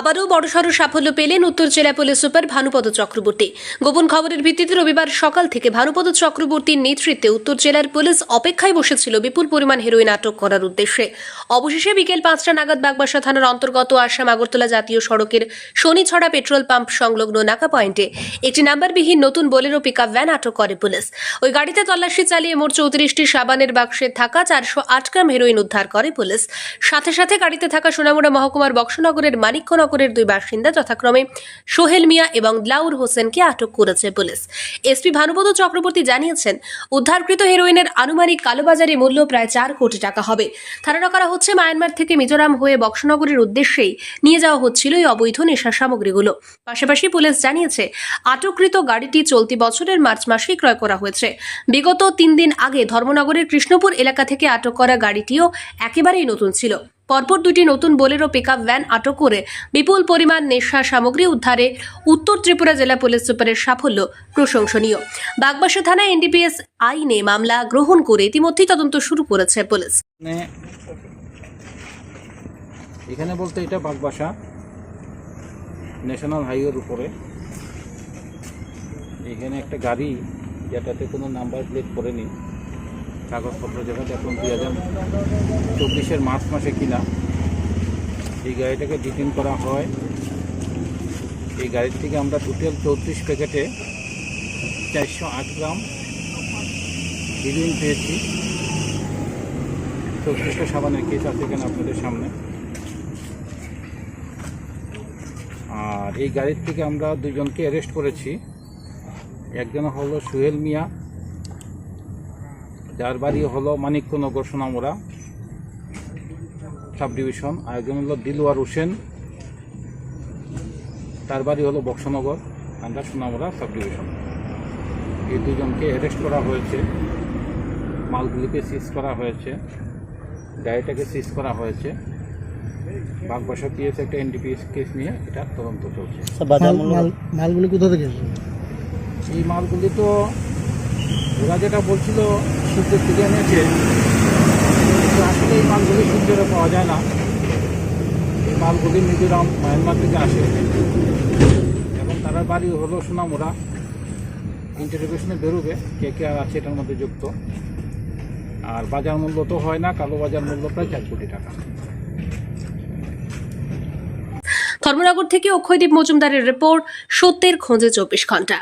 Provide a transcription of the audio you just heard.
আবারও বড়সড় সাফল্য পেলেন উত্তর জেলা পুলিশ সুপার ভানুপদ চক্রবর্তী। গোপন খবরের ভিত্তিতে রবিবার সকাল থেকে ভানুপদ চক্রবর্তীর নেতৃত্বে উত্তর জেলার পুলিশ অপেক্ষায় বসেছিল বিপুল পরিমাণ হেরোইন আটক করার উদ্দেশ্যে। অবশেষে বিকেল পাঁচটা নাগাদ বাগবাসা থানার অন্তর্গত আসাম আগরতলা জাতীয় সড়কের শনিছড়া পেট্রোল পাম্প সংলগ্ন নাকা পয়েন্টে একটি নাম্বারবিহীন নতুন বোলেরো পিকআপ ভ্যান আটক করে পুলিশ। ওই গাড়িতে তল্লাশি চালিয়ে মোট চৌত্রিশটি সাবানের বাক্সে থাকা চারশো আট গ্রাম হেরোইন উদ্ধার করে পুলিশ। সাথে সাথে গাড়িতে থাকা সোনামুড়া মহকুমার বক্সনগরের মানিক্যনগরের দুই বাসিন্দা যথাক্রমে সোহেল মিয়া এবং লাউর হোসেনকে আটক করেছে পুলিশ। এসপি ভানুপদ চক্রবর্তী জানিয়েছেন, উদ্ধারকৃত হেরোইনের আনুমানিক কালোবাজারি মূল্য প্রায় চার কোটি টাকা হবে। ধারণা করা হচ্ছে, মায়ানমার থেকে মিজোরাম হয়ে বক্সনগরের উদ্দেশ্যেই নিয়ে যাওয়া হচ্ছিল এই অবৈধ নেশা সামগ্রীগুলো। পাশাপাশি পুলিশ জানিয়েছে, আটককৃত গাড়িটি চলতি বছরের মার্চ মাসেই ক্রয় করা হয়েছে। বিগত তিন দিন আগে ধর্মনগরের কৃষ্ণপুর এলাকা থেকে আটক করা গাড়িটিও একেবারেই নতুন ছিল। পরপর দুটি নতুন বোলেরো পিকআপ ভ্যান আটক করে বিপুল পরিমাণ নেশা সামগ্রী উদ্ধারে উত্তর ত্রিপুরা জেলা পুলিশ সুপারের সাফল্য প্রশংসনীয়। বাগবাসা থানায় এনডিপিএস আইনে মামলা গ্রহণ করে ইতিমধ্যেই তদন্ত শুরু করেছে পুলিশ। এখানে বলতে এটা বাগবাসা ন্যাশনাল হাইওয়ের উপরে। এখানে একটা গাড়ি যেটাতে কোনো নাম্বার প্লেট পড়েনি। কাগজপত্র যেটাতে এখন দুই হাজার চব্বিশের মার্চ মাসে কিনা, এই গাড়িটাকে ডিটেন করা হয়। এই গাড়ির থেকে আমরা টোটাল চৌত্রিশ প্যাকেটে চারশো আট গ্রাম হিরোইন পেয়েছি। চৌত্রিশটা সাবানের কেস আছে এখানে আপনাদের সামনে। আর এই গাড়ির থেকে আমরা দুজনকে অ্যারেস্ট করেছি। একজন হলো সুহেল মিয়া যার বাড়ি হলো মানিক্যনগর সোনামুড়া সাব ডিভিশন আরেকজন হলো দিলওয়ার হোসেন। তার বাড়ি হলো Boxanagar under Sonamura sub division এই দুজনকে অ্যারেস্ট করা হয়েছে। মালগুলিকে সিজ করা হয়েছে। গাড়িটাকে সিজ করা হয়েছে। বাগবাসা পিএস একটা এনডিপিএস কেস নিয়ে এটা তদন্ত চলছে। মাল- মালগুলি কোথা থেকে এই মালগুলি তো ওরা যেটা বলছিল সূর্যের থেকে এনেছে আসলে এই মালগুলি সূর্যের পাওয়া যায় না। এই মালগুলি মিজোরাম, মায়ানমার থেকে আসে। এবং তারা বাড়ি হলো সোনামুরা ইন্টারভিউশনে বেরোবে, কে কে আর আছে এটার মধ্যে যুক্ত। আর বাজার মূল্য তো হয় না, কালো বাজার মূল্য প্রায় চার কোটি টাকা। ধর্মনগর থেকে অক্ষয়দীপ মজুমদারের রিপোর্ট সত্যের খোঁজে চব্বিশ ঘণ্টা।